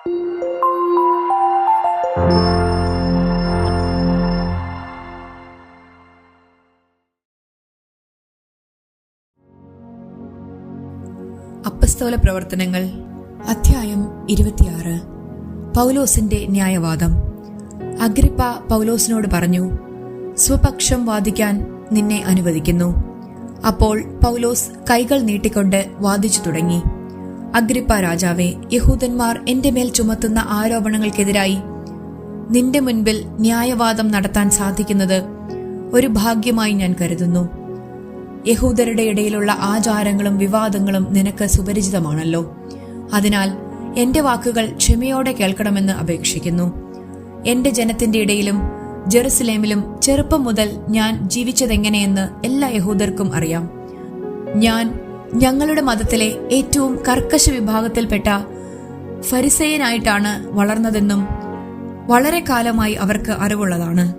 അപ്പസ്തോല പ്രവർത്തനങ്ങൾ അധ്യായം ഇരുപത്തിയാറ്. പൗലോസിന്റെ ന്യായവാദം. അഗ്രിപ്പ പൗലോസിനോട് പറഞ്ഞു സ്വപക്ഷം വാദിക്കാൻ നിന്നെ അനുവദിക്കുന്നു. അപ്പോൾ പൗലോസ് കൈകൾ നീട്ടിക്കൊണ്ട് വാദിച്ചു തുടങ്ങി. അഗ്രിപ്പ രാജാവെ യഹൂദന്മാർ എന്റെ മേൽ ചുമത്തുന്ന ആരോപണങ്ങൾക്കെതിരായി നിന്റെ മുൻപിൽ ന്യായവാദം നടത്താൻ സാധിക്കുന്നത് ഒരു ഭാഗ്യമായി ഞാൻ കരുതുന്നു. യഹൂദരുടെ ഇടയിലുള്ള ആചാരങ്ങളും വിവാദങ്ങളും നിനക്ക് സുപരിചിതമാണല്ലോ. അതിനാൽ എന്റെ വാക്കുകൾ ക്ഷമയോടെ കേൾക്കണമെന്ന് അപേക്ഷിക്കുന്നു. എന്റെ ജനത്തിന്റെ ഇടയിലും ജെറുസലേമിലും ചെറുപ്പം മുതൽ ഞാൻ ജീവിച്ചതെങ്ങനെയെന്ന് എല്ലാ യഹൂദർക്കും അറിയാം. ഞാൻ ഞങ്ങളുടെ മതത്തിലെ ഏറ്റവും കർക്കശ വിഭാഗത്തിൽപ്പെട്ട ഫരിസയനായിട്ടാണ് വളർന്നതെന്നും വളരെ കാലമായി അവർക്ക് അറിവുള്ളതാണ്.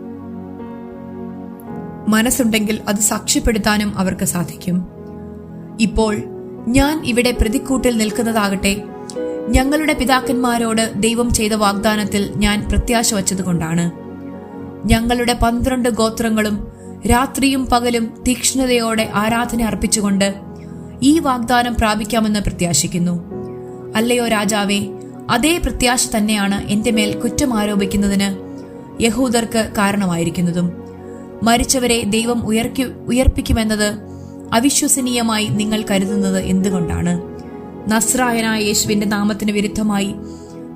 മനസ്സുണ്ടെങ്കിൽ അത് സാക്ഷ്യപ്പെടുത്താനും അവർക്ക് സാധിക്കും. ഇപ്പോൾ ഞാൻ ഇവിടെ പ്രതിക്കൂട്ടിൽ നിൽക്കുന്നതാകട്ടെ ഞങ്ങളുടെ പിതാക്കന്മാരോട് ദൈവം ചെയ്ത വാഗ്ദാനത്തിൽ ഞാൻ പ്രത്യാശ വച്ചതുകൊണ്ടാണ്. ഞങ്ങളുടെ പന്ത്രണ്ട് ഗോത്രങ്ങളും രാത്രിയും പകലും തീക്ഷ്ണതയോടെ ആരാധന അർപ്പിച്ചുകൊണ്ട് ഈ വാഗ്ദാനം പ്രാപിക്കാമെന്ന് പ്രത്യാശിക്കുന്നു. അല്ലയോ രാജാവേ അതേ പ്രത്യാശ തന്നെയാണ് എന്റെ മേൽ കുറ്റം ആരോപിക്കുന്നതിന് യഹൂദർക്ക് കാരണമായിരിക്കുന്നതും. മരിച്ചവരെ ദൈവം ഉയർക്കി ഉയർപ്പിക്കുമെന്നത് അവിശ്വസനീയമായി നിങ്ങൾ കരുതുന്നത് എന്തുകൊണ്ടാണ്? നസ്രായനായ യേശുവിന്റെ നാമത്തിന് വിരുദ്ധമായി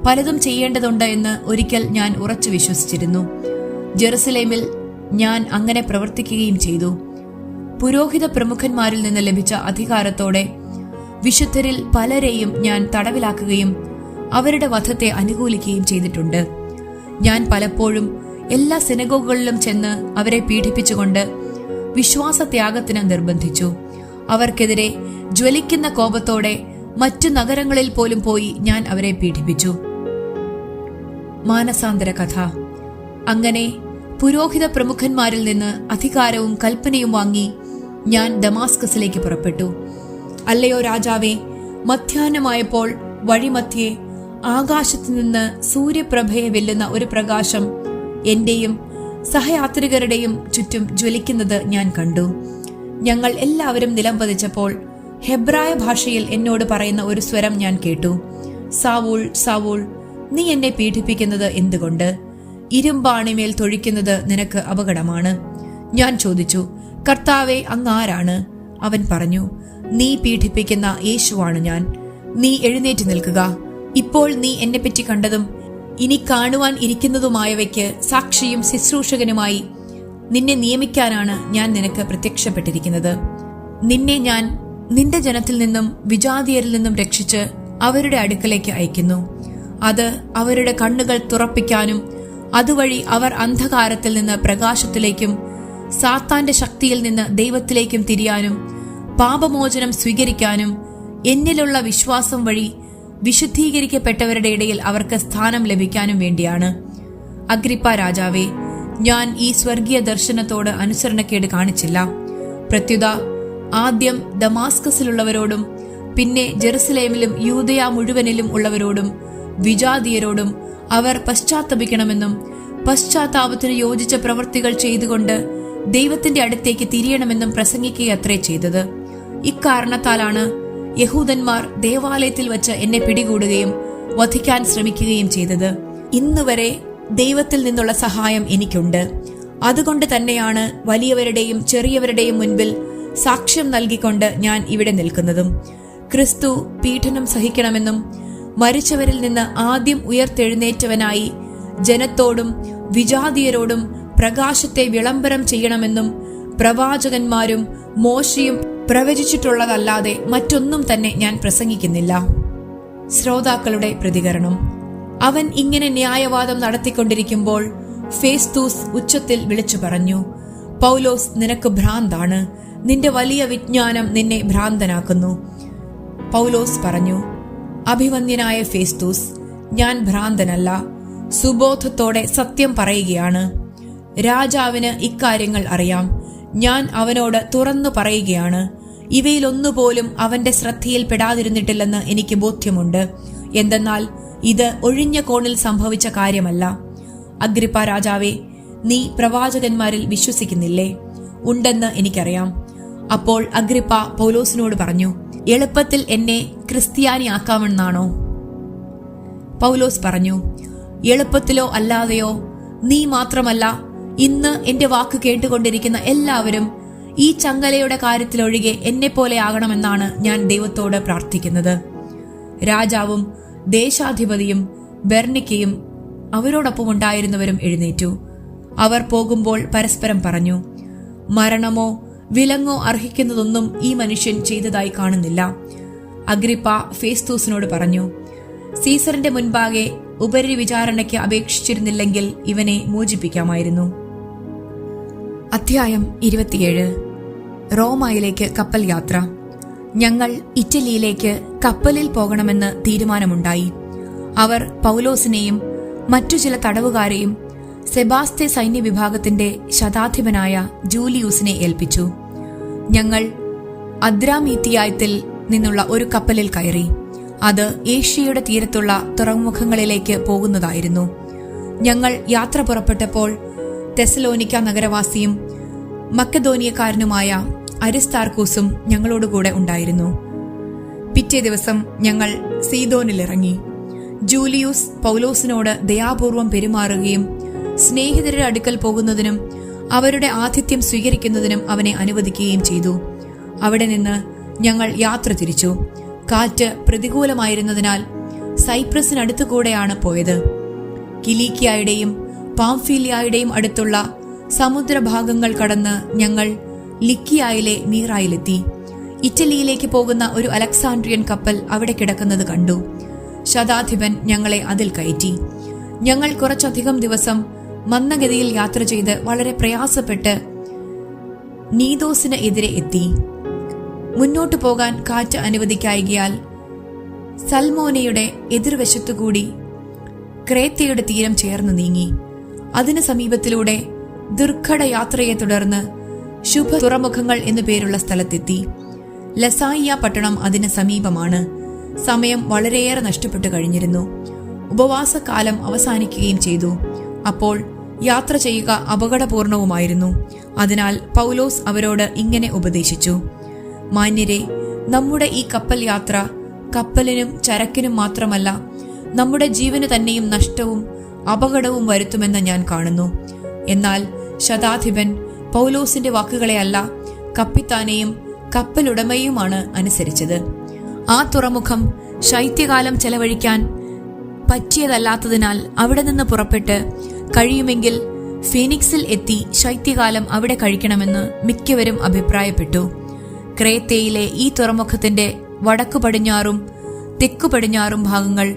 പലതും ചെയ്യേണ്ടതുണ്ട് എന്ന് ഒരിക്കൽ ഞാൻ ഉറച്ചു വിശ്വസിച്ചിരുന്നു. ജെറുസലേമിൽ ഞാൻ അങ്ങനെ പ്രവർത്തിക്കുകയും ചെയ്തു. പുരോഹിത പ്രമുഖന്മാരിൽ നിന്ന് ലഭിച്ച അധികാരത്തോടെ വിശുദ്ധരിൽ പലരെയും ഞാൻ തടവിലാക്കുകയും അവരുടെ വധത്തെ അനുകൂലിക്കുകയും ചെയ്തിട്ടുണ്ട്. ഞാൻ പലപ്പോഴും എല്ലാ സിനഗോഗുകളിലും ചെന്ന് അവരെ പീഡിപ്പിച്ചുകൊണ്ട് വിശ്വാസത്യാഗത്തിന് നിർബന്ധിച്ചു. അവർക്കെതിരെ ജ്വലിക്കുന്ന കോപത്തോടെ മറ്റു നഗരങ്ങളിൽ പോലും പോയി ഞാൻ അവരെ പീഡിപ്പിച്ചു. മാനസാന്തര കഥ. അങ്ങനെ പുരോഹിത പ്രമുഖന്മാരിൽ നിന്ന് അധികാരവും കൽപ്പനയും വാങ്ങി ഞാൻ ദമാസ്കസിലേക്ക് പുറപ്പെട്ടു. അല്ലയോ രാജാവേ മധ്യാഹ്നമായപ്പോൾ വഴിമധ്യേ ആകാശത്തു നിന്ന് സൂര്യപ്രഭയെ വെല്ലുന്ന ഒരു പ്രകാശം എന്റെയും സഹയാത്രികരുടെയും ചുറ്റും ജ്വലിക്കുന്നത് ഞാൻ കണ്ടു. ഞങ്ങൾ എല്ലാവരും നിലം പതിച്ചപ്പോൾ ഹെബ്രായ ഭാഷയിൽ എന്നോട് പറയുന്ന ഒരു സ്വരം ഞാൻ കേട്ടു. സാവൂൾ സാവൂൾ നീ എന്നെ പീഡിപ്പിക്കുന്നത് എന്തുകൊണ്ട്? ഇരുമ്പാണിമേൽ തൊഴിക്കുന്നത് നിനക്ക് അപകടമാണ്. ഞാൻ ചോദിച്ചു കർത്താവെ അങ്ങാരാണ് അവൻ പറഞ്ഞു നീ പീഡിപ്പിക്കുന്ന യേശുവാണ് ഞാൻ. നീ എഴുന്നേറ്റ് നിൽക്കുക. ഇപ്പോൾ നീ എന്നെപ്പറ്റി കണ്ടതും ഇനി കാണുവാൻ ഇരിക്കുന്നതുമായവയ്ക്ക് സാക്ഷിയും ശുശ്രൂഷകനുമായി നിന്നെ നിയമിക്കാനാണ് ഞാൻ നിനക്ക് പ്രത്യക്ഷപ്പെട്ടിരിക്കുന്നത്. നിന്നെ ഞാൻ നിന്റെ ജനത്തിൽ നിന്നും വിജാതിയരിൽ നിന്നും രക്ഷിച്ച് അവരുടെ അടുക്കലേക്ക് അയക്കുന്നു. അത് അവരുടെ കണ്ണുകൾ തുറപ്പിക്കാനും അതുവഴി അവർ അന്ധകാരത്തിൽ നിന്ന് പ്രകാശത്തിലേക്കും സാത്താന്റെ ശക്തിയിൽ നിന്ന് ദൈവത്തിലേക്കും തിരിയാനും പാപമോചനം സ്വീകരിക്കാനും എന്നിലുള്ള വിശ്വാസം വഴി വിശുദ്ധീകരിക്കപ്പെട്ടവരുടെ ഇടയിൽ അവർക്ക് സ്ഥാനം ലഭിക്കാനും വേണ്ടിയാണ്. അഗ്രിപ്പ രാജാവേ ഞാൻ ഈ സ്വർഗീയ ദർശനത്തോട് അനുസരണക്കേട് കാണിച്ചില്ല. പ്രത്യുത ആദ്യം ദമാസ്കസിലുള്ളവരോടും പിന്നെ ജെറുസലേമിലും യൂതയ മുഴുവനിലും ഉള്ളവരോടും വിജാതീയരോടും അവർ പശ്ചാത്തപിക്കണമെന്നും പശ്ചാത്താപത്തിന് യോജിച്ച പ്രവൃത്തികൾ ചെയ്തുകൊണ്ട് ദൈവത്തിന്റെ അടുത്തേക്ക് തിരിയണമെന്നും പ്രസംഗിക്കുകയത്രേ ചെയ്തത്. ഇക്കാരണത്താലാണ് യഹൂദന്മാർ ദേവാലയത്തിൽ വച്ച് എന്നെ പിടികൂടുകയും വധിക്കാൻ ശ്രമിക്കുകയും ചെയ്തത്. ഇന്നുവരെ ദൈവത്തിൽ നിന്നുള്ള സഹായം എനിക്കുണ്ട്. അതുകൊണ്ട് തന്നെയാണ് വലിയവരുടെയും ചെറിയവരുടെയും മുൻപിൽ സാക്ഷ്യം നൽകിക്കൊണ്ട് ഞാൻ ഇവിടെ നിൽക്കുന്നതും. ക്രിസ്തു പീഡനം സഹിക്കണമെന്നും മരിച്ചവരിൽ നിന്ന് ആദ്യം ഉയർത്തെഴുന്നേറ്റവനായി ജനത്തോടും വിജാതീയരോടും പ്രകാശത്തെ വിളംബരം ചെയ്യണമെന്നും പ്രവാചകന്മാരും മോശയും പ്രവചിച്ചിട്ടുള്ളതല്ലാതെ മറ്റൊന്നും തന്നെ ഞാൻ പ്രസംഗിക്കുന്നില്ല. ശ്രോതാക്കളുടെ പ്രതികരണം. അവൻ ഇങ്ങനെ ന്യായവാദം നടത്തിക്കൊണ്ടിരിക്കുമ്പോൾ ഫേസ്തൂസ് ഉച്ചത്തിൽ വിളിച്ചു പറഞ്ഞു പൗലോസ് നിനക്ക് ഭ്രാന്താണ്. നിന്റെ വലിയ വിജ്ഞാനം നിന്നെ ഭ്രാന്തനാക്കുന്നു. പൗലോസ് പറഞ്ഞു അഭിവന്യനായ ഫേസ്തൂസ് ഞാൻ ഭ്രാന്തനല്ല. സുബോധത്തോടെ സത്യം പറയുകയാണ്. രാജാവിന് ഇക്കാര്യങ്ങൾ അറിയാം. ഞാൻ അവനോട് തുറന്നു പറയുകയാണ് ഇവയിലൊന്നുപോലും അവന്റെ ശ്രദ്ധയിൽ പെടാതിരുന്നിട്ടില്ലെന്ന് എനിക്ക് ബോധ്യമുണ്ട്. എന്തെന്നാൽ ഇത് ഒഴിഞ്ഞ കോണിൽ സംഭവിച്ച കാര്യമല്ല. അഗ്രിപ്പ രാജാവേ നീ പ്രവാചകന്മാരിൽ വിശ്വസിക്കുന്നില്ലേ? ഉണ്ടെന്ന് എനിക്കറിയാം. അപ്പോൾ അഗ്രിപ്പ പൗലോസിനോട് പറഞ്ഞു എളുപ്പത്തിൽ എന്നെ ക്രിസ്ത്യാനിയാക്കാമെന്നാണോ? പൗലോസ് പറഞ്ഞു എളുപ്പത്തിലോ അല്ലാതെയോ നീ മാത്രമല്ല ഇന്ന് എന്റെ വാക്ക് കേട്ടുകൊണ്ടിരിക്കുന്ന എല്ലാവരും ഈ ചങ്ങലയുടെ കാര്യത്തിലൊഴികെ എന്നെപ്പോലെ ആകണമെന്നാണ് ഞാൻ ദൈവത്തോട് പ്രാർത്ഥിക്കുന്നത്. രാജാവും ദേശാധിപതിയും ബെർണിക്കയും അവരോടൊപ്പം ഉണ്ടായിരുന്നവരും എഴുന്നേറ്റു. അവർ പോകുമ്പോൾ പരസ്പരം പറഞ്ഞു മരണമോ വിലങ്ങോ അർഹിക്കുന്നതൊന്നും ഈ മനുഷ്യൻ ചെയ്തതായി കാണുന്നില്ല. അഗ്രിപ്പ ഫേസ്തൂസിനോട് പറഞ്ഞു സീസറിന്റെ മുൻപാകെ ഉപരി വിചാരണയ്ക്ക് അപേക്ഷിച്ചിരുന്നില്ലെങ്കിൽ ഇവനെ മോചിപ്പിക്കാമായിരുന്നു. അധ്യായം ഇരുപത്തിയേഴ്. റോമായിലേക്ക് കപ്പൽ യാത്ര. ഞങ്ങൾ ഇറ്റലിയിലേക്ക് കപ്പലിൽ പോകണമെന്ന് തീരുമാനമുണ്ടായി. അവർ പൗലോസിനെയും മറ്റു ചില തടവുകാരെയും സെബാസ്തെ സൈന്യ വിഭാഗത്തിന്റെ ശതാധിപനായ ജൂലിയൂസിനെ ഏൽപ്പിച്ചു. ഞങ്ങൾ അദ്രാമീത്തിയായത്തിൽ നിന്നുള്ള ഒരു കപ്പലിൽ കയറി. അത് ഏഷ്യയുടെ തീരത്തുള്ള തുറമുഖങ്ങളിലേക്ക് പോകുന്നതായിരുന്നു. ഞങ്ങൾ യാത്ര പുറപ്പെട്ടപ്പോൾ തെസലോനിക്ക നഗരവാസിയും മക്കധോനിയക്കാരനുമായ അരിസ്താർക്കൂസും ഞങ്ങളോടുകൂടെ ഉണ്ടായിരുന്നു. പിറ്റേ ദിവസം ഞങ്ങൾ സീതോനിലിറങ്ങി ജൂലിയൂസ് പൗലോസിനോട് ദയാപൂർവം പെരുമാറുകയും സ്നേഹിതരുടെ അടുക്കൽ പോകുന്നതിനും അവരുടെ ആതിഥ്യം സ്വീകരിക്കുന്നതിനും അവനെ അനുവദിക്കുകയും ചെയ്തു. അവിടെ നിന്ന് ഞങ്ങൾ യാത്ര തിരിച്ചു. കാറ്റ് പ്രതികൂലമായിരുന്നതിനാൽ സൈപ്രസിനടുത്തുകൂടെയാണ് പോയത്. കിലീക്കിയായുടെയും പാംഫീലിയായുടെയും അടുത്തുള്ള സമുദ്രഭാഗങ്ങൾ കടന്ന് ഞങ്ങൾ ലിക്കിയായിലെ മീറായിലെത്തി. ഇറ്റലിയിലേക്ക് പോകുന്ന ഒരു അലക്സാൻഡ്രിയൻ കപ്പൽ അവിടെ കിടക്കുന്നത് കണ്ടു. ശതാധിപൻ ഞങ്ങളെ അതിൽ കയറ്റി. ഞങ്ങൾ കുറച്ചധികം ദിവസം മന്ദഗതിയിൽ യാത്ര ചെയ്ത് വളരെ പ്രയാസപ്പെട്ട് നീദോസിന് എതിരെ എത്തി. മുന്നോട്ടു പോകാൻ കാറ്റ് അനുവദിക്കായകിയാൽ സൽമോനയുടെ എതിർവശത്തുകൂടി ക്രേത്തയുടെ തീരം ചേർന്ന് നീങ്ങി. അതിന് സമീപത്തിലൂടെ ദുർഘട യാത്രയെ തുടർന്ന് ശുഭ തുറമുഖങ്ങൾ എന്നു പേരുള്ള സ്ഥലത്തെത്തി. ലസായിയ പട്ടണം അതിന് സമീപമാണ്. സമയം വളരെയേറെ നഷ്ടപ്പെട്ടു കഴിഞ്ഞിരുന്നു. ഉപവാസകാലം അവസാനിക്കുകയും ചെയ്തു. അപ്പോൾ യാത്ര ചെയ്യുക അപകടപൂർണവുമായിരുന്നു. അതിനാൽ പൗലോസ് അവരോട് ഇങ്ങനെ ഉപദേശിച്ചു. മാന്യരെ നമ്മുടെ ഈ കപ്പൽ യാത്ര കപ്പലിനും ചരക്കിനും മാത്രമല്ല നമ്മുടെ ജീവന് തന്നെയും നഷ്ടവും അപകടവും വരുത്തുമെന്ന് ഞാൻ കാണുന്നു. എന്നാൽ ശതാധിപൻ പൗലോസിന്റെ വാക്കുകളെയല്ല കപ്പിത്താനെയും കപ്പലുടമയുമാണ് അനുസരിച്ചത്. ആ തുറമുഖം ശൈത്യകാലം ചെലവഴിക്കാൻ പറ്റിയതല്ലാത്തതിനാൽ അവിടെ നിന്ന് പുറപ്പെട്ട് കഴിയുമെങ്കിൽ ഫീനിക്സിൽ എത്തി ശൈത്യകാലം അവിടെ കഴിക്കണമെന്ന് മിക്കവരും അഭിപ്രായപ്പെട്ടു. ക്രേത്തയിലെ ഈ തുറമുഖത്തിന്റെ വടക്കു പടിഞ്ഞാറും തെക്കു പടിഞ്ഞാറും ഭാഗങ്ങൾ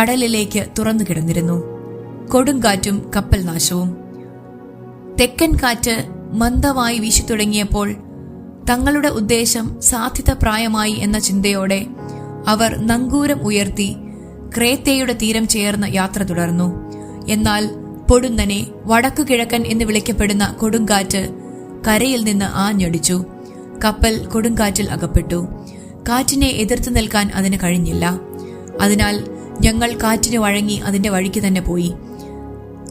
കടലിലേക്ക് തുറന്നു കിടന്നിരുന്നു കൊടുങ്കാറ്റും കപ്പൽ നാശവും. തെക്കൻ കാറ്റ് മന്ദമായി വീശി തുടങ്ങിയപ്പോൾ തങ്ങളുടെ ഉദ്ദേശം സാധ്യത പ്രായമായി എന്ന ചിന്തയോടെ അവർ നങ്കൂരം ഉയർത്തി ക്രേത്തയുടെ തീരം ചേർന്ന് യാത്ര തുടർന്നു. എന്നാൽ പൊടുന്നനെ വടക്കു കിഴക്കൻ എന്ന് വിളിക്കപ്പെടുന്ന കൊടുങ്കാറ്റ് കരയിൽ നിന്ന് ആഞ്ഞടിച്ചു. കപ്പൽ കൊടുങ്കാറ്റിൽ അകപ്പെട്ടു. കാറ്റിനെ എതിർത്തു നിൽക്കാൻ അതിന് കഴിഞ്ഞില്ല. അതിനാൽ ഞങ്ങൾ കാറ്റിന് വഴങ്ങി അതിന്റെ വഴിക്ക് തന്നെ പോയി.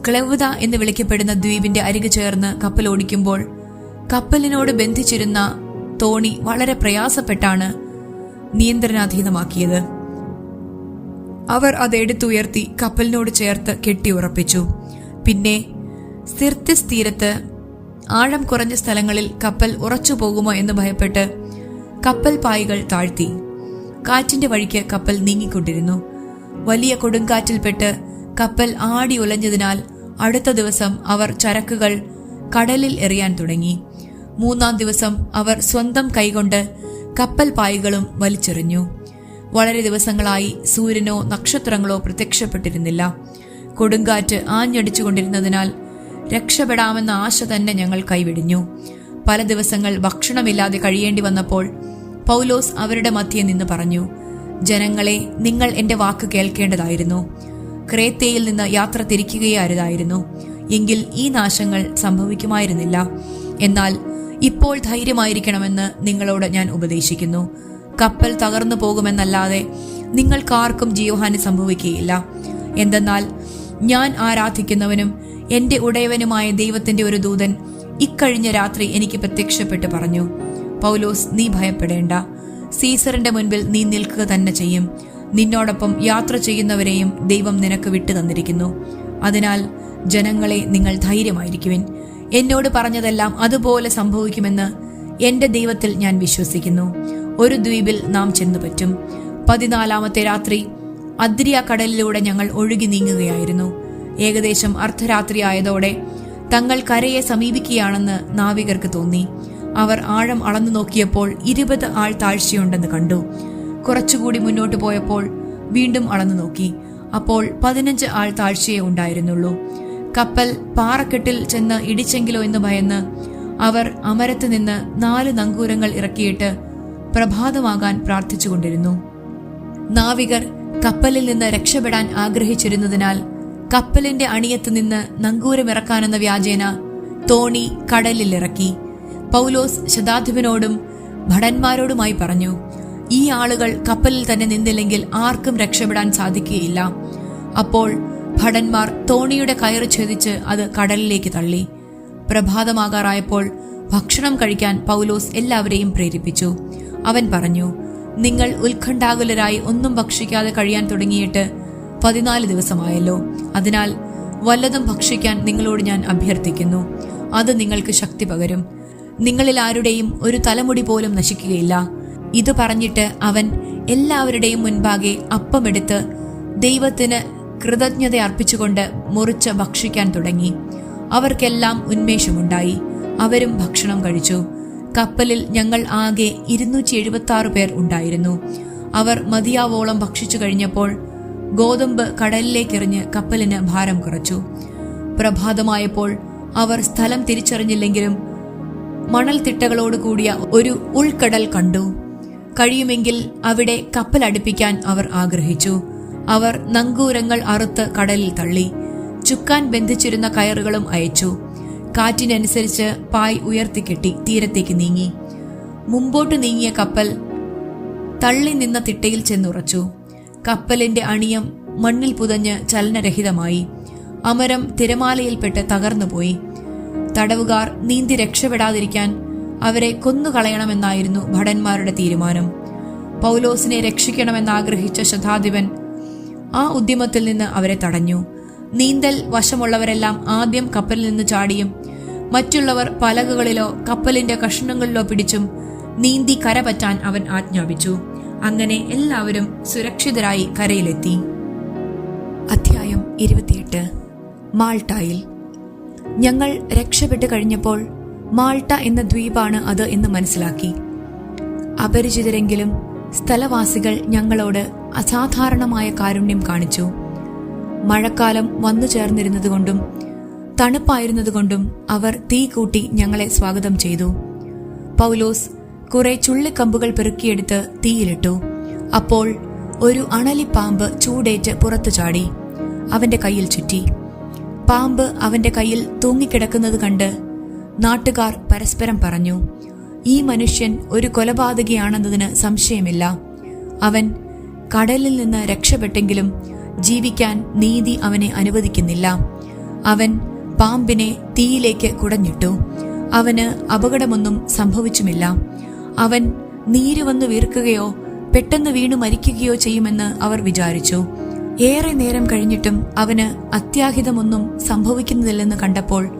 ക്ലൗദ എന്ന് വിളിക്കപ്പെടുന്ന ദ്വീപിന്റെ അരികു ചേർന്ന് കപ്പൽ ഓടിക്കുമ്പോൾ കപ്പലിനോട് ബന്ധിച്ചിരുന്ന തോണി വളരെ പ്രയാസപ്പെട്ടാണ് നിയന്ത്രണാധീനമാക്കിയത്. അവർ അത് എടുത്തുയർത്തി കപ്പലിനോട് ചേർത്ത് കെട്ടി ഉറപ്പിച്ചു. പിന്നെ സിർത്തിസ് തീരത്ത് ആഴം കുറഞ്ഞ സ്ഥലങ്ങളിൽ കപ്പൽ ഉറച്ചു പോകുമോ എന്ന് ഭയപ്പെട്ട് കപ്പൽ പായികൾ താഴ്ത്തി. കാറ്റിന്റെ വഴിക്ക് കപ്പൽ നീങ്ങിക്കൊണ്ടിരുന്നു. വലിയ കൊടുങ്കാറ്റിൽപ്പെട്ട് കപ്പൽ ആടി ഉലഞ്ഞതിനാൽ അടുത്ത ദിവസം അവർ ചരക്കുകൾ കടലിൽ എറിയാൻ തുടങ്ങി. മൂന്നാം ദിവസം അവർ സ്വന്തം കൈകൊണ്ട് കപ്പൽ പായകളും വലിച്ചെറിഞ്ഞു. വളരെ ദിവസങ്ങളായി സൂര്യനോ നക്ഷത്രങ്ങളോ പ്രത്യക്ഷപ്പെട്ടിരുന്നില്ല. കൊടുങ്കാറ്റ് ആഞ്ഞടിച്ചുകൊണ്ടിരുന്നതിനാൽ രക്ഷപ്പെടാമെന്ന ആശ തന്നെ ഞങ്ങൾ കൈവിടിഞ്ഞു. പല ദിവസങ്ങൾ ഭക്ഷണമില്ലാതെ കഴിയേണ്ടി വന്നപ്പോൾ പൗലോസ് അവരുടെ മധ്യേ നിന്ന് പറഞ്ഞു ജനങ്ങളെ നിങ്ങൾ എന്റെ വാക്ക് കേൾക്കേണ്ടതായിരുന്നു. ക്രേത്തയിൽ നിന്ന് യാത്ര തിരിക്കുകയായിരുന്നു എങ്കിൽ ഈ നാശങ്ങൾ സംഭവിക്കുമായിരുന്നില്ല. എന്നാൽ ഇപ്പോൾ ധൈര്യമായിരിക്കണമെന്ന് നിങ്ങളോട് ഞാൻ ഉപദേശിക്കുന്നു. കപ്പൽ തകർന്നു പോകുമെന്നല്ലാതെ നിങ്ങൾക്കാർക്കും ജീവഹാനി സംഭവിക്കുകയില്ല. എന്തെന്നാൽ ഞാൻ ആരാധിക്കുന്നവനും എന്റെ ഉടയവനുമായ ദൈവത്തിന്റെ ഒരു ദൂതൻ ഇക്കഴിഞ്ഞ രാത്രി എനിക്ക് പ്രത്യക്ഷപ്പെട്ട് പറഞ്ഞു പൗലോസ് നീ ഭയപ്പെടേണ്ട. സീസറിന്റെ മുൻപിൽ നീ നിൽക്കുക തന്നെ ചെയ്യും. നിന്നോടൊപ്പം യാത്ര ചെയ്യുന്നവരെയും ദൈവം നിനക്ക് വിട്ടു തന്നിരിക്കുന്നു. അതിനാൽ ജനങ്ങളെ നിങ്ങൾ ധൈര്യമായിരിക്കുവിൻ. എന്നോട് പറഞ്ഞതെല്ലാം അതുപോലെ സംഭവിക്കുമെന്ന് എന്റെ ദൈവത്തിൽ ഞാൻ വിശ്വസിക്കുന്നു. ഒരു ദ്വീപിൽ നാം ചെന്നു പറ്റും. പതിനാലാമത്തെ രാത്രി അദ്രിയ കടലിലൂടെ ഞങ്ങൾ ഒഴുകി നീങ്ങുകയായിരുന്നു. ഏകദേശം അർദ്ധരാത്രി അർദ്ധരാത്രിയായതോടെ തങ്ങൾ കരയെ സമീപിക്കുകയാണെന്ന് നാവികർക്ക് തോന്നി. അവർ ആഴം അളന്നു നോക്കിയപ്പോൾ ഇരുപത് ആൾ താഴ്ചയുണ്ടെന്ന് കണ്ടു. കുറച്ചുകൂടി മുന്നോട്ട് പോയപ്പോൾ വീണ്ടും അളന്നു നോക്കി. അപ്പോൾ പതിനഞ്ച് ആൾ താഴ്ചയെ ഉണ്ടായിരുന്നുള്ളൂ. കപ്പൽ പാറക്കെട്ടിൽ ചെന്ന് ഇടിച്ചെങ്കിലോ എന്ന് ഭയന്ന് അവർ അമരത്ത് നിന്ന് നാല് നങ്കൂരങ്ങൾ ഇറക്കിയിട്ട് പ്രഭാതമാകാൻ പ്രാർത്ഥിച്ചുകൊണ്ടിരുന്നു. നാവികർ കപ്പലിൽ നിന്ന് രക്ഷപ്പെടാൻ ആഗ്രഹിച്ചിരുന്നതിനാൽ കപ്പലിന്റെ അണിയത്ത് നിന്ന് നങ്കൂരമിറക്കാനെന്ന വ്യാജേന തോണി കടലിൽ ഇറക്കി പൗലോസ് ശതാധിപനോടും ഭടന്മാരോടുമായി പറഞ്ഞു ഈ ആളുകൾ കപ്പലിൽ തന്നെ നിന്നില്ലെങ്കിൽ ആർക്കും രക്ഷപ്പെടാൻ സാധിക്കുകയില്ല. അപ്പോൾ ഭടന്മാർ തോണിയുടെ കയറ് ഛേദിച്ച് അത് കടലിലേക്ക് തള്ളി. പ്രഭാതമാകാറായപ്പോൾ ഭക്ഷണം കഴിക്കാൻ പൗലോസ് എല്ലാവരെയും പ്രേരിപ്പിച്ചു. അവൻ പറഞ്ഞു നിങ്ങൾ ഉത്കണ്ഠാകുലരായി ഒന്നും ഭക്ഷിക്കാതെ കഴിയാൻ തുടങ്ങിയിട്ട് പതിനാല് ദിവസമായല്ലോ. അതിനാൽ വല്ലതും ഭക്ഷിക്കാൻ നിങ്ങളോട് ഞാൻ അഭ്യർത്ഥിക്കുന്നു. അത് നിങ്ങൾക്ക് ശക്തി പകരും. നിങ്ങളിൽ ആരുടെയും ഒരു തലമുടി പോലും നശിക്കുകയില്ല. ഇത് പറഞ്ഞിട്ട് അവൻ എല്ലാവരുടെയും മുൻപാകെ അപ്പമെടുത്ത് ദൈവത്തിന് കൃതജ്ഞത അർപ്പിച്ചുകൊണ്ട് മുറിച്ച് ഭക്ഷിക്കാൻ തുടങ്ങി. അവർക്കെല്ലാം ഉന്മേഷമുണ്ടായി. അവരും ഭക്ഷണം കഴിച്ചു. കപ്പലിൽ ഞങ്ങൾ ആകെ ഇരുന്നൂറ്റി എഴുപത്തി ആറ് പേർ ഉണ്ടായിരുന്നു. അവർ മതിയാവോളം ഭക്ഷിച്ചു കഴിഞ്ഞപ്പോൾ ഗോതമ്പ് കടലിലേക്കെറിഞ്ഞ് കപ്പലിന് ഭാരം കുറച്ചു. പ്രഭാതമായപ്പോൾ അവർ സ്ഥലം തിരിച്ചറിഞ്ഞില്ലെങ്കിലും മണൽത്തിട്ടകളോട് കൂടിയ ഒരു ഉൾക്കടൽ കണ്ടു. കഴിയുമെങ്കിൽ അവിടെ കപ്പൽ അടുപ്പിക്കാൻ അവർ ആഗ്രഹിച്ചു. അവർ നങ്കൂരങ്ങൾ അറുത്ത് കടലിൽ തള്ളി. ചുക്കാൻ ബന്ധിച്ചിരുന്ന കയറുകളും അയച്ചു. കാറ്റിനനുസരിച്ച് പായ് ഉയർത്തിക്കെട്ടി തീരത്തേക്ക് നീങ്ങി. മുമ്പോട്ട് നീങ്ങിയ കപ്പൽ തള്ളി നിന്ന തിട്ടയിൽ ചെന്നുറച്ചു. കപ്പലിന്റെ അണിയം മണ്ണിൽ പുതഞ്ഞ് ചലനരഹിതമായി. അമരം തിരമാലയിൽപ്പെട്ട് തകർന്നുപോയി. തടവുകാർ നീന്തി രക്ഷപ്പെടാതിരിക്കാൻ അവരെ കൊന്നുകളയണമെന്നായിരുന്നു ഭടന്മാരുടെ തീരുമാനം. പൗലോസിനെ രക്ഷിക്കണമെന്നാഗ്രഹിച്ച ശതാധിപൻ ആ ഉദ്യമത്തിൽ നിന്ന് അവരെ തടഞ്ഞു. നീന്തൽ വശമുള്ളവരെല്ലാം ആദ്യം കപ്പലിൽ നിന്ന് ചാടിയും മറ്റുള്ളവർ പലകകളിലോ കപ്പലിന്റെ കഷ്ണങ്ങളിലോ പിടിച്ചും നീന്തി കരപറ്റാൻ അവൻ ആജ്ഞാപിച്ചു. അങ്ങനെ എല്ലാവരും സുരക്ഷിതരായി കരയിലെത്തി. അധ്യായം ഇരുപത്തിയെട്ട്. മാൾട്ടായിൽ ഞങ്ങൾ രക്ഷപ്പെട്ടു കഴിഞ്ഞപ്പോൾ മാൾട്ട എന്ന ദ്വീപാണ് അത് എന്ന് മനസ്സിലാക്കി. അപരിചിതരെങ്കിലും സ്ഥലവാസികൾ ഞങ്ങളോട് അസാധാരണമായ കാരുണ്യം കാണിച്ചു. മഴക്കാലം വന്നു ചേർന്നിരുന്നതുകൊണ്ടും തണുപ്പായിരുന്നതുകൊണ്ടും അവർ തീ കൂട്ടി ഞങ്ങളെ സ്വാഗതം ചെയ്തു. പൗലോസ് കുറെ ചുള്ളിക്കമ്പുകൾ പെറുക്കിയെടുത്ത് തീയിലിട്ടു. അപ്പോൾ ഒരു അണലിപ്പാമ്പ് ചൂടേറ്റ് പുറത്തു ചാടി. അവന്റെ കയ്യിൽ ചുറ്റി. പാമ്പ് അവന്റെ കയ്യിൽ തൂങ്ങിക്കിടക്കുന്നത് കണ്ട് നാട്ടുകാർ പരസ്പരം പറഞ്ഞു ഈ മനുഷ്യൻ ഒരു കൊലപാതകയാണെന്നതിന് സംശയമില്ല. അവൻ കടലിൽ നിന്ന് രക്ഷപ്പെട്ടെങ്കിലും ജീവിക്കാൻ നീതി അവനെ അനുവദിക്കുന്നില്ല. അവൻ പാമ്പിനെ തീയിലേക്ക് കുടഞ്ഞിട്ടു. അവന് അപകടമൊന്നും സംഭവിച്ചുമില്ല. അവൻ നീര് വീർക്കുകയോ പെട്ടെന്ന് വീണു മരിക്കുകയോ ചെയ്യുമെന്ന് അവർ വിചാരിച്ചു. ഏറെ നേരം കഴിഞ്ഞിട്ടും അവന് അത്യാഹിതമൊന്നും സംഭവിക്കുന്നില്ലെന്ന് കണ്ടപ്പോൾ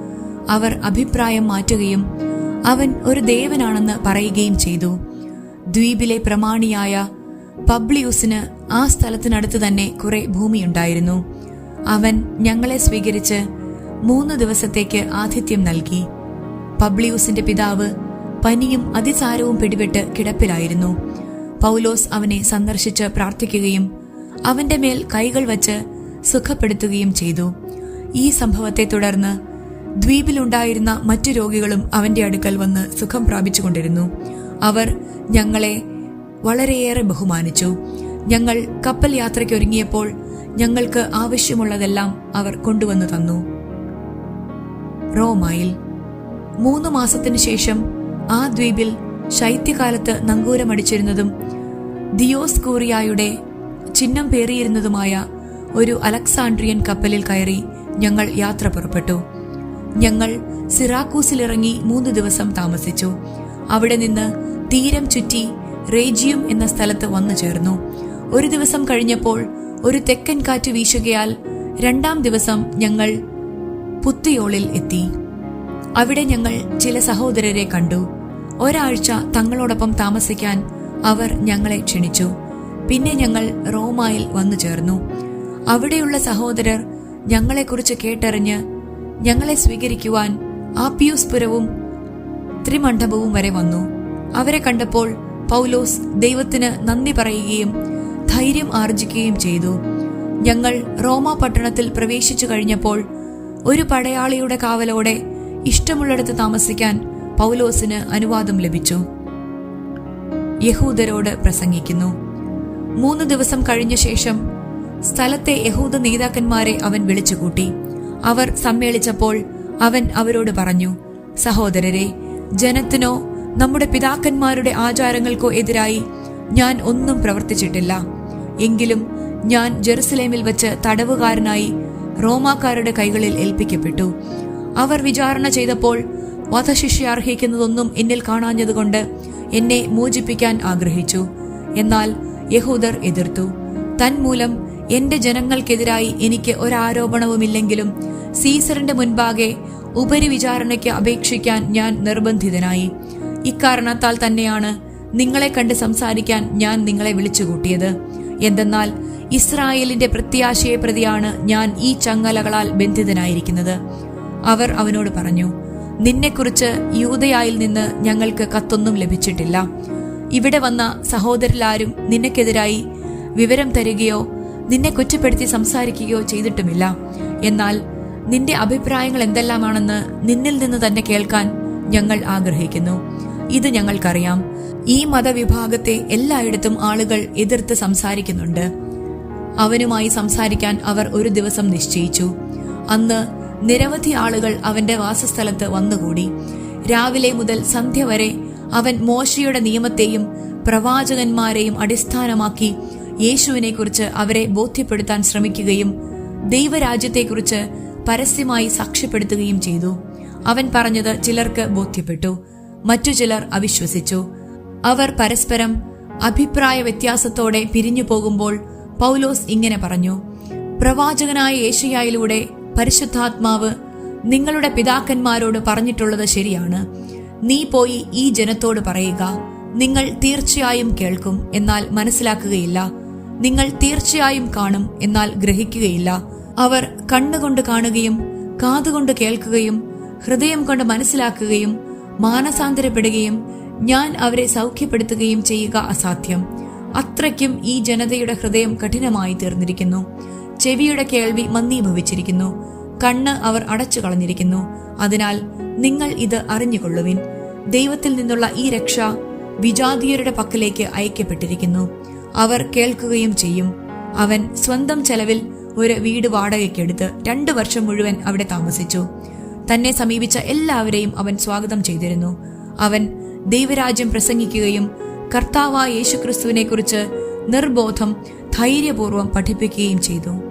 അവർ അഭിപ്രായം മാറ്റുകയും അവൻ ഒരു ദേവനാണെന്ന് പറയുകയും ചെയ്തു. ദ്വീപിലെ പ്രമാണിയായ പബ്ലിയൂസിന് ആ സ്ഥലത്തിനടുത്ത് തന്നെ കുറെ ഭൂമിയുണ്ടായിരുന്നു. അവൻ ഞങ്ങളെ സ്വീകരിച്ച് മൂന്ന് ദിവസത്തേക്ക് ആതിഥ്യം നൽകി. പബ്ലിയൂസിന്റെ പിതാവ് പനിയും അതിസാരവും പിടിപെട്ട് കിടപ്പിലായിരുന്നു. പൗലോസ് അവനെ സന്ദർശിച്ച് പ്രാർത്ഥിക്കുകയും അവന്റെ മേൽ കൈകൾ വച്ച് സുഖപ്പെടുത്തുകയും ചെയ്തു. ഈ സംഭവത്തെ തുടർന്ന് ദ്വീപിലുണ്ടായിരുന്ന മറ്റു രോഗികളും അവന്റെ അടുക്കൽ വന്ന് സുഖം പ്രാപിച്ചുകൊണ്ടിരുന്നു. അവർ ഞങ്ങളെ വളരെയേറെ ബഹുമാനിച്ചു. ഞങ്ങൾ കപ്പൽ യാത്രയ്ക്ക് ഒരുങ്ങിയപ്പോൾ ഞങ്ങൾക്ക് ആവശ്യമുള്ളതെല്ലാം അവർ കൊണ്ടുവന്നു തന്നു. റോമായിൽ മൂന്ന് മാസത്തിനു ശേഷം ആ ദ്വീപിൽ ശൈത്യകാലത്ത് നങ്കൂരമടിച്ചിരുന്നതും ദിയോസ്കൂറിയായുടെ ചിഹ്നം പേറിയിരുന്നതുമായ ഒരു അലക്സാണ്ട്രിയൻ കപ്പലിൽ കയറി ഞങ്ങൾ യാത്ര പുറപ്പെട്ടു. ഞങ്ങൾ സിറാക്കൂസിലിറങ്ങി മൂന്ന് ദിവസം താമസിച്ചു. അവിടെ നിന്ന് തീരം ചുറ്റി റേജിയം എന്ന സ്ഥലത്ത് വന്നു ചേർന്നു. ഒരു ദിവസം കഴിഞ്ഞപ്പോൾ ഒരു തെക്കൻ കാറ്റ് വീശുകയാൽ രണ്ടാം ദിവസം ഞങ്ങൾ പുത്തിയോളിൽ എത്തി. അവിടെ ഞങ്ങൾ ചില സഹോദരരെ കണ്ടു. ഒരാഴ്ച തങ്ങളോടൊപ്പം താമസിക്കാൻ അവർ ഞങ്ങളെ ക്ഷണിച്ചു. പിന്നെ ഞങ്ങൾ റോമായിൽ വന്നു ചേർന്നു. അവിടെയുള്ള സഹോദരർ ഞങ്ങളെക്കുറിച്ച് കേട്ടറിഞ്ഞ് ഞങ്ങളെ സ്വീകരിക്കുവാൻ ആപ്പിയൂസ്പുരവും ത്രിമണ്ഡപവും വരെ വന്നു. അവരെ കണ്ടപ്പോൾ പൗലോസ് ദൈവത്തിന് നന്ദി പറയുകയും ധൈര്യം ആർജിക്കുകയും ചെയ്തു. ഞങ്ങൾ റോമ പട്ടണത്തിൽ പ്രവേശിച്ചു കഴിഞ്ഞപ്പോൾ ഒരു പടയാളിയുടെ കാവലോടെ ഇഷ്ടമുള്ളിടത്ത് താമസിക്കാൻ പൗലോസിന് അനുവാദം ലഭിച്ചു. യഹൂദരോട് പ്രസംഗിക്കുന്നു. മൂന്ന് ദിവസം കഴിഞ്ഞ ശേഷം സ്ഥലത്തെ യഹൂദ നേതാക്കന്മാരെ അവൻ വിളിച്ചുകൂട്ടി. അവർ സമ്മേളിച്ചപ്പോൾ അവൻ അവരോട് പറഞ്ഞു സഹോദരരെ ജനത്തിനോ നമ്മുടെ പിതാക്കന്മാരുടെ ആചാരങ്ങൾക്കോ എതിരായി ഞാൻ ഒന്നും പ്രവർത്തിച്ചിട്ടില്ല. എങ്കിലും ഞാൻ ജെറുസലേമിൽ വെച്ച് തടവുകാരനായി റോമാക്കാരുടെ കൈകളിൽ ഏൽപ്പിക്കപ്പെട്ടു. അവർ വിചാരണ ചെയ്തപ്പോൾ വധശിക്ഷ അർഹിക്കുന്നതൊന്നും എന്നിൽ കാണാഞ്ഞതുകൊണ്ട് എന്നെ മോചിപ്പിക്കാൻ ആഗ്രഹിച്ചു. എന്നാൽ യഹൂദർ എതിർത്തു. തന്മൂലം എന്റെ ജനങ്ങൾക്കെതിരായി എനിക്ക് ഒരാരോപണവുമില്ലെങ്കിലും സീസറിന്റെ മുൻപാകെ ഉപരിവിചാരണയ്ക്ക് അപേക്ഷിക്കാൻ ഞാൻ നിർബന്ധിതനായി. ഇക്കാരണത്താൽ തന്നെയാണ് നിങ്ങളെ കണ്ട് സംസാരിക്കാൻ ഞാൻ നിങ്ങളെ വിളിച്ചുകൂട്ടിയത്. എന്തെന്നാൽ ഇസ്രായേലിന്റെ പ്രത്യാശയെ പ്രതിയാണ് ഞാൻ ഈ ചങ്ങലകളാൽ ബന്ധിതനായിരിക്കുന്നത്. അവർ അവനോട് പറഞ്ഞു നിന്നെക്കുറിച്ച് യൂതയായിൽ നിന്ന് ഞങ്ങൾക്ക് കത്തൊന്നും ലഭിച്ചിട്ടില്ല. ഇവിടെ വന്ന സഹോദരിലാരും നിനക്കെതിരായി വിവരം തരികയോ നിന്നെ കുറ്റപ്പെടുത്തി സംസാരിക്കുകയോ ചെയ്തിട്ടുമില്ല. എന്നാൽ നിന്റെ അഭിപ്രായങ്ങൾ എന്തെല്ലാമാണെന്ന് നിന്നിൽ നിന്ന് തന്നെ കേൾക്കാൻ ഞങ്ങൾ ആഗ്രഹിക്കുന്നു. ഇത് ഞങ്ങൾക്കറിയാം. ഈ മതവിഭാഗത്തെ എല്ലായിടത്തും ആളുകൾ എതിർത്ത് സംസാരിക്കുന്നുണ്ട്. അവനുമായി സംസാരിക്കാൻ അവർ ഒരു ദിവസം നിശ്ചയിച്ചു. അന്ന് നിരവധി ആളുകൾ അവന്റെ വാസസ്ഥലത്ത് വന്നുകൂടി. രാവിലെ മുതൽ സന്ധ്യ വരെ അവൻ മോശയുടെ നിയമത്തെയും പ്രവാചകന്മാരെയും അടിസ്ഥാനമാക്കി യേശുവിനെക്കുറിച്ച് അവരെ ബോധ്യപ്പെടുത്താൻ ശ്രമിക്കുകയും ദൈവരാജ്യത്തെക്കുറിച്ച് പരസ്യമായി സാക്ഷ്യപ്പെടുത്തുകയും ചെയ്തു. അവൻ പറഞ്ഞത് ചിലർക്ക് ബോധ്യപ്പെട്ടു. മറ്റു ചിലർ അവിശ്വസിച്ചു. അവർ പരസ്പരം അഭിപ്രായ വ്യത്യാസത്തോടെ പിരിഞ്ഞു പോകുമ്പോൾ പൗലോസ് ഇങ്ങനെ പറഞ്ഞു പ്രവാചകനായ ഏഷ്യയിലൂടെ പരിശുദ്ധാത്മാവ് നിങ്ങളുടെ പിതാക്കന്മാരോട് പറഞ്ഞിട്ടുള്ളത് ശരിയാണ്. നീ പോയി ഈ ജനത്തോട് പറയുക. നിങ്ങൾ തീർച്ചയായും കേൾക്കും എന്നാൽ മനസ്സിലാക്കുകയില്ല. നിങ്ങൾ തീർച്ചയായും കാണും എന്നാൽ ഗ്രഹിക്കുകയില്ല. അവർ കണ്ണുകൊണ്ട് കാണുകയും കാതുകൊണ്ട് കേൾക്കുകയും ഹൃദയം കൊണ്ട് മനസ്സിലാക്കുകയും മാനസാന്തരപ്പെടുകയും ഞാൻ അവരെ സൗഖ്യപ്പെടുത്തുകയും ചെയ്യുക അസാധ്യം. അത്രയ്ക്കും ഈ ജനതയുടെ ഹൃദയം കഠിനമായി തീർന്നിരിക്കുന്നു. ചെവിയുടെ കേൾവി മന്ദീഭവിച്ചിരിക്കുന്നു. കണ്ണ് അവർ അടച്ചു കളഞ്ഞിരിക്കുന്നു അതിനാൽ നിങ്ങൾ ഇത് അറിഞ്ഞുകൊള്ളുവിൻ. ദൈവത്തിൽ നിന്നുള്ള ഈ രക്ഷ വിജാതീയരുടെ പക്കലേക്ക് അയക്കപ്പെട്ടിരിക്കുന്നു. അവർ കേൾക്കുകയും ചെയ്യും. അവൻ സ്വന്തം ചെലവിൽ ഒരു വീട് വാടകയ്ക്കെടുത്ത് രണ്ടു വർഷം മുഴുവൻ അവിടെ താമസിച്ചു. തന്നെ സമീപിച്ച എല്ലാവരെയും അവൻ സ്വാഗതം ചെയ്തിരുന്നു. അവൻ ദൈവരാജ്യം പ്രസംഗിക്കുകയും കർത്താവായ യേശുക്രിസ്തുവിനെ കുറിച്ച് നിർബോധം ധൈര്യപൂർവം പഠിപ്പിക്കുകയും ചെയ്തു.